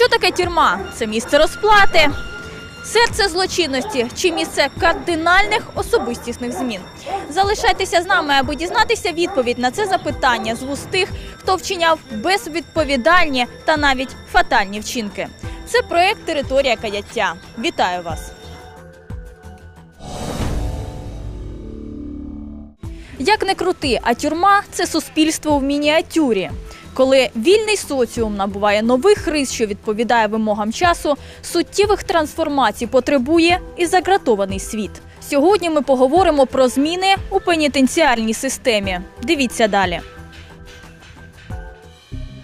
Що таке тюрма? Це місце розплати, серце злочинності чи місце кардинальних особистісних змін. Залишайтеся з нами, аби дізнатися відповідь на це запитання з вуст тих, хто вчиняв безвідповідальні та навіть фатальні вчинки. Це проект Територія каяття. Вітаю вас! Як не крути, а тюрма це суспільство в мініатюрі. Коли вільний соціум набуває нових рис, що відповідає вимогам часу, суттєвих трансформацій потребує і загратований світ. Сьогодні ми поговоримо про зміни у пенітенціарній системі. Дивіться далі.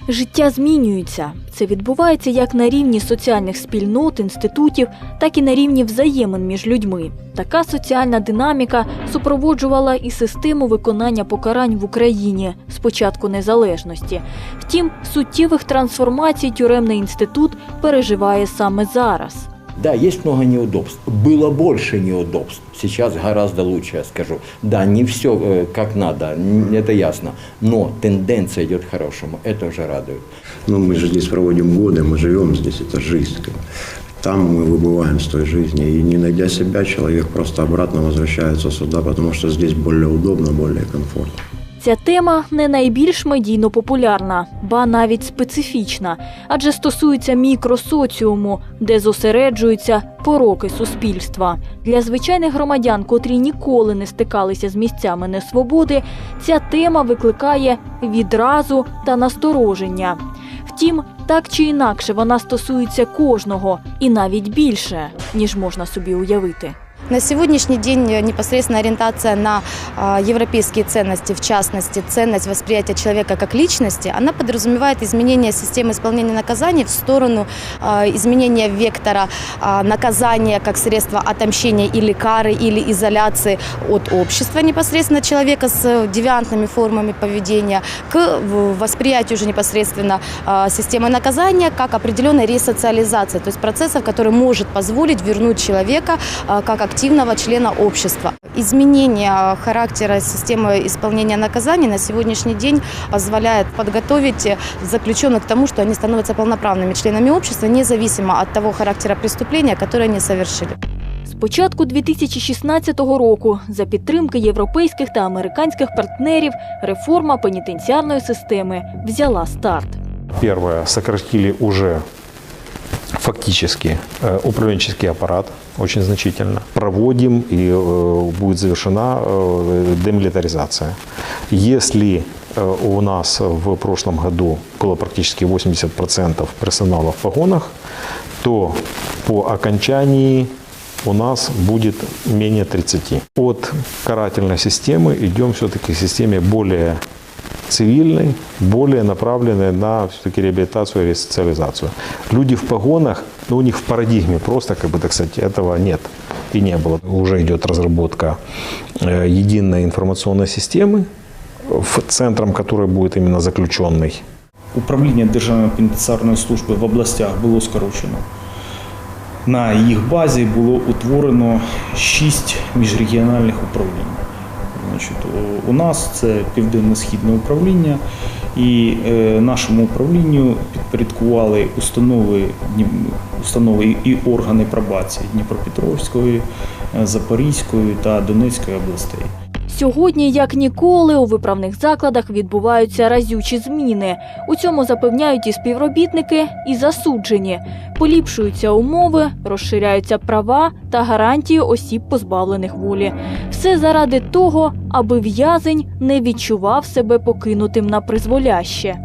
Життя змінюється. Це відбувається як на рівні соціальних спільнот, інститутів, так і на рівні взаємин між людьми. Така соціальна динаміка супроводжувала і систему виконання покарань в Україні з початку незалежності. Втім, суттєвих трансформацій тюремний інститут переживає саме зараз. Да, есть много неудобств. Было больше неудобств. Сейчас гораздо лучше, я скажу. Да, не все как надо, н- это ясно. Но тенденция идет к хорошему. Это уже радует. Ну, мы же здесь проводим годы, мы живем здесь, это жизнь. как бы. Там мы выбываем с той жизни, и не найдя себя, человек просто обратно возвращается сюда, потому что здесь более удобно, более комфортно. Ця тема не найбільш медійно популярна, ба навіть специфічна, адже стосується мікросоціуму, де зосереджуються пороки суспільства. Для звичайних громадян, котрі ніколи не стикалися з місцями несвободи, ця тема викликає відразу та настороження. Втім, так чи інакше вона стосується кожного і навіть більше, ніж можна собі уявити. На сегодняшний день э, непосредственно ориентация на а, европейские ценности, в частности, ценность восприятия человека как личности, она подразумевает изменение системы исполнения наказаний в сторону а, изменения вектора а, наказания как средства отомщения или кары, или изоляции от общества непосредственно человека с девиантными формами поведения к восприятию уже непосредственно системы наказания как определенной ресоциализации, то есть процессов, который может позволить вернуть человека как активного члена общества. Изменение а, характера системы исполнения наказаний на сегодняшний день позволяет подготовить э, заключенных к тому, что они становятся полноправными членами общества, независимо от того характера преступления, которое они совершили. З початку 2016 року за підтримки європейських та американських партнерів реформа пенітенціарної системи взяла старт. Первое, сократили уже фактически э, управленческий аппарат очень значительно. Проводим и э, будет завершена э, демилитаризация. Если э, у нас в прошлом году было практически 80% персонала в погонах, то по окончании у нас будет менее 30. От карательной системы идем все-таки к системе более цивильной, более направленной на все-таки реабилитацию и ресоциализацию. Люди в погонах, ну, у них в парадигме просто, как бы так сказать, этого нет и не было. Уже идет разработка э, единой информационной системы, в центром которой будет именно заключенный. Управління Державної пенітенціарної служби в областях було скорочено. На їх базі було утворено шість міжрегіональних управлінь. Значить, у- нас це південно-східне управління, і е, нашому управлінню підпорядкували установи, установи і органи пробації Дніпропетровської, е, Запорізької та Донецької областей. Сьогодні, як ніколи, у виправних закладах відбуваються разючі зміни. У цьому запевняють і співробітники, і засуджені. Поліпшуються умови, розширяються права та гарантії осіб, позбавлених волі. Все заради того, аби в'язень не відчував себе покинутим на призволяще.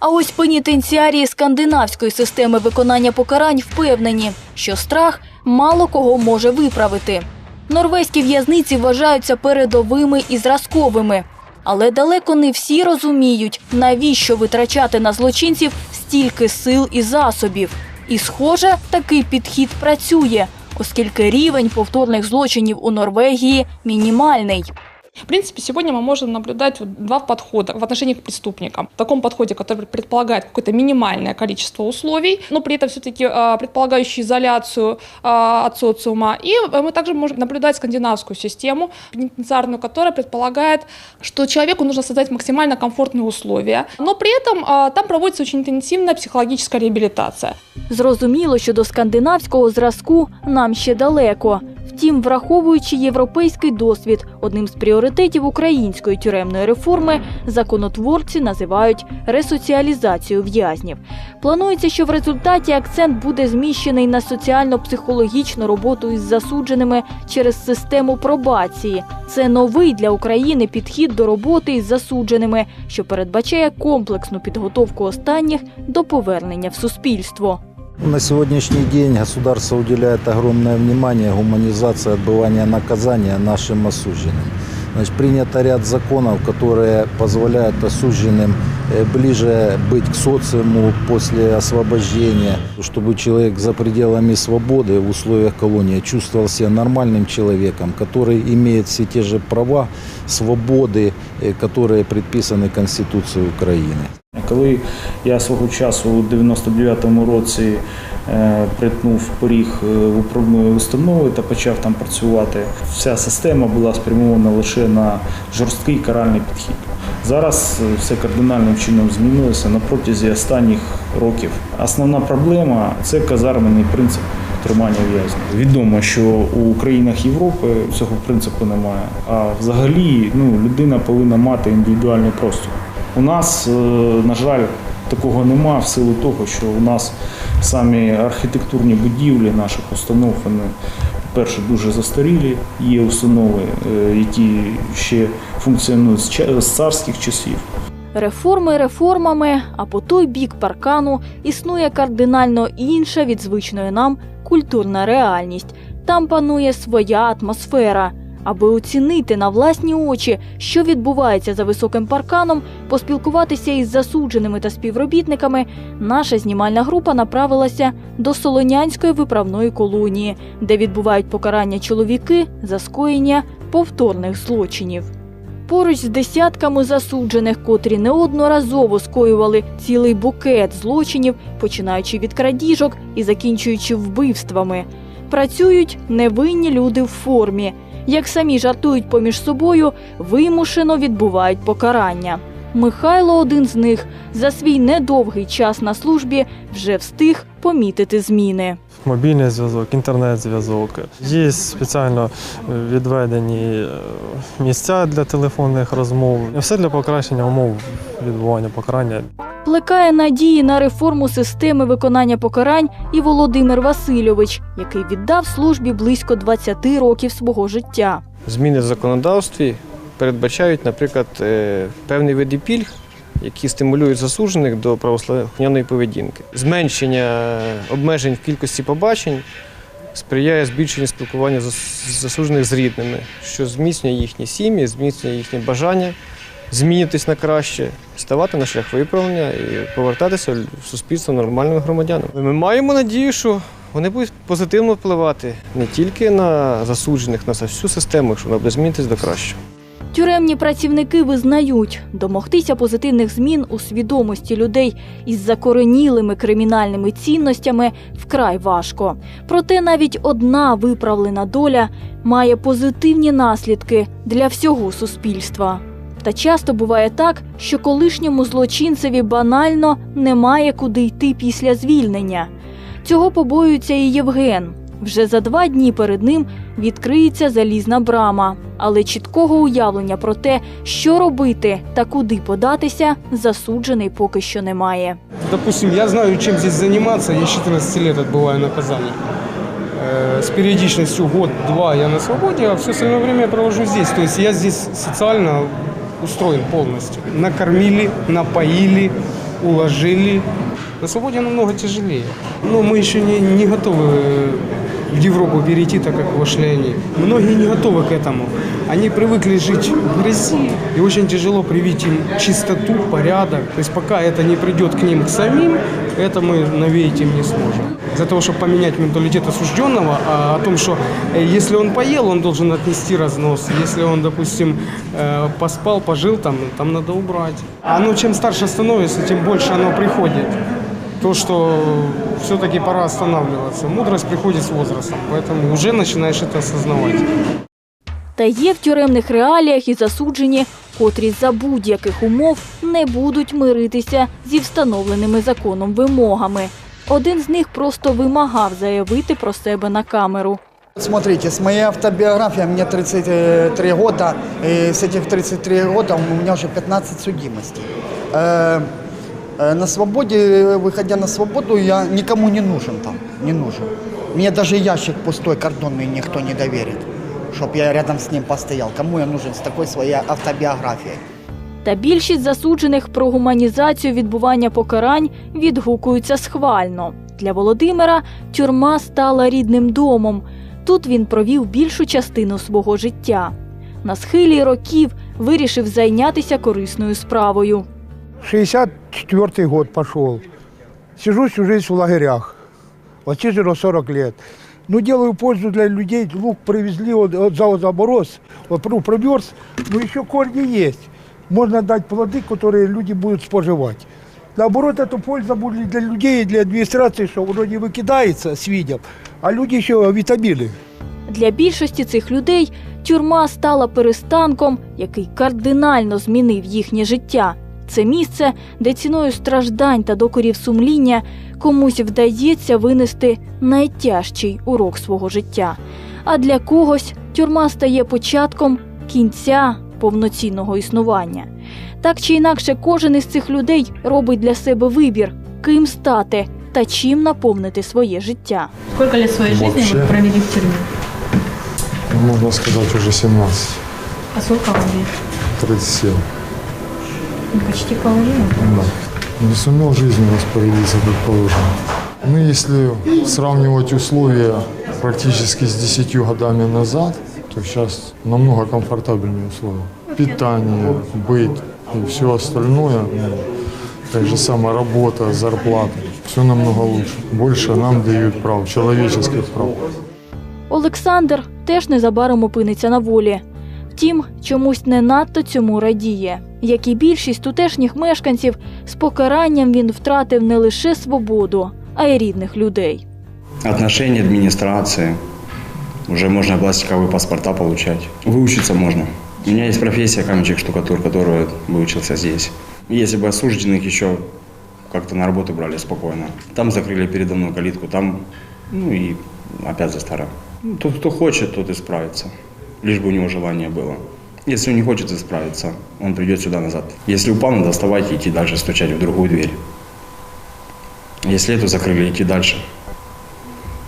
А ось пенітенціарії скандинавської системи виконання покарань впевнені, що страх мало кого може виправити. Норвезькі в'язниці вважаються передовими і зразковими. Але далеко не всі розуміють, навіщо витрачати на злочинців стільки сил і засобів. І, схоже, такий підхід працює, оскільки рівень повторних злочинів у Норвегії мінімальний. В принципе, сегодня мы можем наблюдать вот два подхода в отношении к преступникам. В таком подходе, который предполагает какое-то минимальное количество условий, но при этом все-таки предполагающий изоляцию а, от социума. И э, мы также можем наблюдать скандинавскую систему пенитенциарную, которая предполагает, что человеку нужно создать максимально комфортные условия, но при этом а, там проводится очень интенсивная психологическая реабилитация. Зрозуміло, що до скандинавського зразку нам ще далеко. Втім, враховуючи європейський досвід, одним з пріоритетів української тюремної реформи законотворці називають ресоціалізацію в'язнів. Планується, що в результаті акцент буде зміщений на соціально-психологічну роботу із засудженими через систему пробації. Це новий для України підхід до роботи із засудженими, що передбачає комплексну підготовку останніх до повернення в суспільство. На сегодняшний день государство уделяет огромное внимание гуманизации отбывания наказания нашим осужденным. Значит, принято ряд законов, которые позволяют осужденным э, ближе быть к социуму после освобождения, чтобы человек за пределами свободы в условиях колонии чувствовал себя нормальным человеком, который имеет все те же права, свободы, э, которые предписаны Конституцией Украины. Коли я свого часу у 99-му році е, притнув поріг е, управної установи та почав там працювати, вся система була спрямована лише на жорсткий каральний підхід. Зараз е, все кардинальним чином змінилося на протязі останніх років. Основна проблема це казарменний принцип тримання в'язнів. Відомо, що у країнах Європи цього принципу немає. А взагалі ну, людина повинна мати індивідуальний простір. У нас, е, на жаль, такого нема в силу того, що у нас самі архітектурні будівлі наших установ, вони, по-перше, дуже застарілі. Є установи, е, які ще функціонують з царських часів. Реформи реформами, а по той бік паркану існує кардинально інша від звичної нам культурна реальність. Там панує своя атмосфера. Аби оцінити на власні очі, що відбувається за високим парканом, поспілкуватися із засудженими та співробітниками, наша знімальна група направилася до Солонянської виправної колонії, де відбувають покарання чоловіки за скоєння повторних злочинів. Поруч з десятками засуджених, котрі неодноразово скоювали цілий букет злочинів, починаючи від крадіжок і закінчуючи вбивствами. Працюють невинні люди в формі. Як самі жартують поміж собою, вимушено відбувають покарання. Михайло, один з них, за свій недовгий час на службі вже встиг помітити зміни. Мобільний зв'язок, інтернет-зв'язок. Є спеціально відведені е, місця для телефонних розмов. Все для покращення умов відбування покарання. Плекає надії на реформу системи виконання покарань і Володимир Васильович, який віддав службі близько 20 років свого життя. Зміни в законодавстві передбачають, наприклад, е, певні види пільг, які стимулюють засуджених до правослухняної поведінки. Зменшення обмежень в кількості побачень сприяє збільшенню спілкування засуджених з рідними, що зміцнює їхні сім'ї, зміцнює їхнє бажання змінитись на краще, ставати на шлях виправлення і повертатися в суспільство нормальними громадянами. Ми маємо надію, що вони будуть позитивно впливати не тільки на засуджених, на всю систему, що вона буде змінитись до кращого. Тюремні працівники визнають, домогтися позитивних змін у свідомості людей із закоренілими кримінальними цінностями вкрай важко. Проте навіть одна виправлена доля має позитивні наслідки для всього суспільства. Та часто буває так, що колишньому злочинцеві банально немає куди йти після звільнення. Цього побоюється і Євген. Вже за два дні перед ним відкриється залізна брама, але чіткого уявлення про те, що робити та куди податися, засуджений поки що немає. Допустим, я знаю, чем здесь заниматься. Я 14 лет отбываю наказание. Э, С периодичностью год-два я на свободе, а все остальное время я провожу здесь. То есть я здесь социально устроен полностью. Накормили, напоили, уложили. На свободе намного тяжелее. Но мы еще не, не готовы в Европу перейти, так как вошли они. Многие не готовы к этому. Они привыкли жить в грязи, и очень тяжело привить им чистоту, порядок. То есть пока это не придет к ним к самим, это мы навеять им не сможем. Для того, чтобы поменять менталитет осужденного, а, о том, что э, если он поел, он должен отнести разнос. Если он, допустим, э, поспал, пожил там, там надо убрать. Оно чем старше становится, тем больше оно приходит. То, что все-таки пора останавливаться. Мудрость приходит с возрастом, поэтому уже начинаешь это осознавать. Та є в тюремних реаліях і засуджені, котрі за будь-яких умов не будуть миритися зі встановленими законом вимогами. Один з них просто вимагав заявити про себе на камеру. Смотрите, с моей автобиографией мне 33 года, и с этих 33 года у меня уже 15 судимостей. Э, э, На свободе, выходя на свободу, я никому не нужен там, не нужен. Мне даже ящик пустой, кордонный никто не доверит, чтобы я рядом с ним постоял. Кому я нужен с такой своей автобиографией? Та більшість засуджених про гуманізацію відбування покарань відгукуються схвально. Для Володимира тюрма стала рідним домом. Тут він провів більшу частину свого життя. На схилі років вирішив зайнятися корисною справою. 64 год пошел. Сижу всю жизнь в лагерях. Отсижено 40 лет Ну, делаю пользу для людей. Лук привезли, вот, вот за заборос, вот, ну, промерз. Но еще корни есть. Можно дать плоды, которые люди будут споживать. Наоборот, это польза будет для людей и для администрации, что оно не выкидается с видом, а люди еще витамины. Для більшості цих людей тюрма стала перестанком, який кардинально змінив їхнє життя. Це місце, де ціною страждань та докорів сумління комусь вдається винести найтяжчий урок свого життя. А для когось тюрма стає початком кінця повноцінного існування. Так чи інакше, кожен із цих людей робить для себе вибір, ким стати та чим наповнити своє життя. Лет своей жизни Вообще. вы провели в тюрьме? Можно сказать, уже 17, А сколько вам лет? 37. Почти половина. Да. Не сумел жизнью распорядиться, как положено. Ну, если сравнивать условия практически с 10 годами назад, то сейчас намного комфортабельнее условия. Питание, быт и все остальное, ну, так же самая работа, зарплата, все намного лучше. Больше нам дают прав, человеческих прав. Олександр теж незабаром опиниться на волі. Втім, чомусь не надто цьому радіє. Як і більшість тутешніх мешканців, з покаранням він втратив не лише свободу, а й рідних людей. Отношения администрации. Уже можно пластиковые паспорта получать. Выучиться можно. У меня есть профессия каменщик-штукатур, которую выучился здесь. Если бы осужденных еще как-то на работу брали спокойно. Там закрыли передо мной калитку, там, ну и опять за старое. Ну, Тот, кто хочет, тот и справится. Лишь бы у него желание было. Если он не хочет исправиться, он придет сюда назад. Если упал, надо вставать и идти дальше, стучать в другую дверь. Если эту закрыли, идти дальше.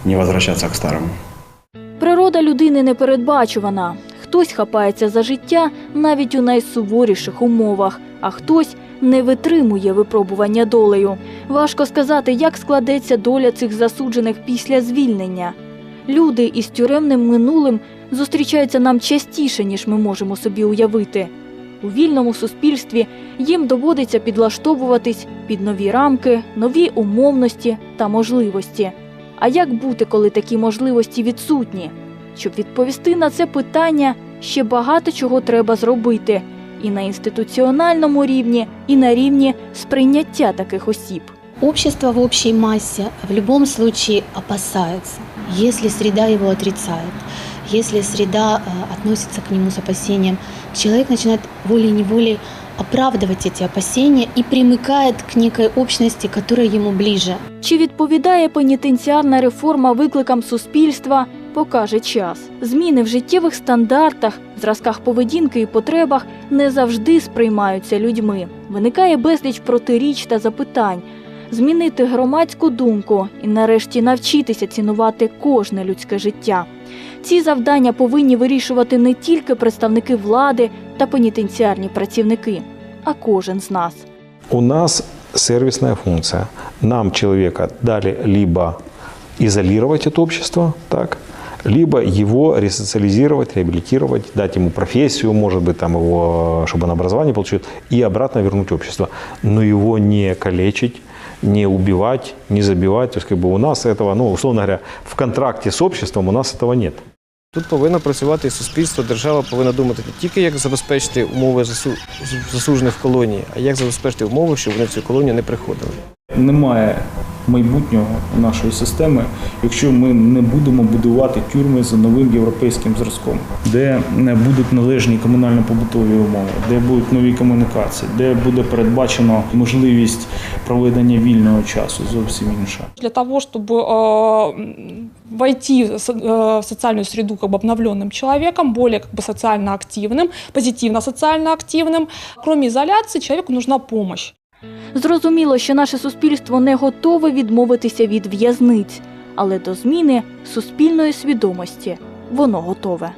Не возвращаться к старому. Природа людини непередбачувана. Хтось хапається за життя навіть у найсуворіших умовах, а хтось не витримує випробування долею. Важко сказати, як складеться доля цих засуджених після звільнення. Люди із тюремним минулим зустрічаються нам частіше, ніж ми можемо собі уявити. У вільному суспільстві їм доводиться підлаштовуватись під нові рамки, нові умовності та можливості. А як бути, коли такі можливості відсутні? Щоб відповісти на це питання, ще багато чого треба зробити і на інституціональному рівні, і на рівні сприйняття таких осіб. Общество в общей массе в любом случае опасается, если среда его отрицает, если среда э, относится к нему с опасением, человек начинает волей-неволей оправдывать эти опасения и примыкает к некой общности, которая ему ближе. Чи відповідає пенітенціарна реформа викликам суспільства, покаже час. Зміни в життєвих стандартах, зразках поведінки і потребах не завжди сприймаються людьми. Виникає безліч протиріч та запитань. Змінити громадську думку і нарешті навчитися цінувати кожне людське життя. Ці завдання повинні вирішувати не тільки представники влади та пенітенціарні працівники, а кожен з нас. У нас сервисная функция. Нам человека дали либо изолировать это общество, так, либо его ресоциализировать, реабилитировать, дать ему профессию, может быть, там его, чтобы он образование получил, и обратно вернуть в общество. Но его не калечить, не убивать, не забивать. То есть, как бы у нас этого, ну, условно говоря, в контракте с обществом у нас этого нет. Тут повинно працювати і суспільство, держава повинна думати не тільки як забезпечити умови засу- засуджених в колонії, а як забезпечити умови, щоб вони в цю колонію не приходили. Немає майбутнього нашої системи, якщо ми не будемо будувати тюрми за новим європейським зразком, де не будуть належні комунально-побутові умови, де будуть нові комунікації, де буде передбачено можливість проведення вільного часу зовсім інша. Для того, чтобы э, м, войти в со- э, в социальную среду как бы обновленным человеком, более как бы социально активным, позитивно социально активным, кроме изоляции, человеку нужна помощь. Зрозуміло, що наше суспільство не готове відмовитися від в'язниць, але до зміни суспільної свідомості воно готове.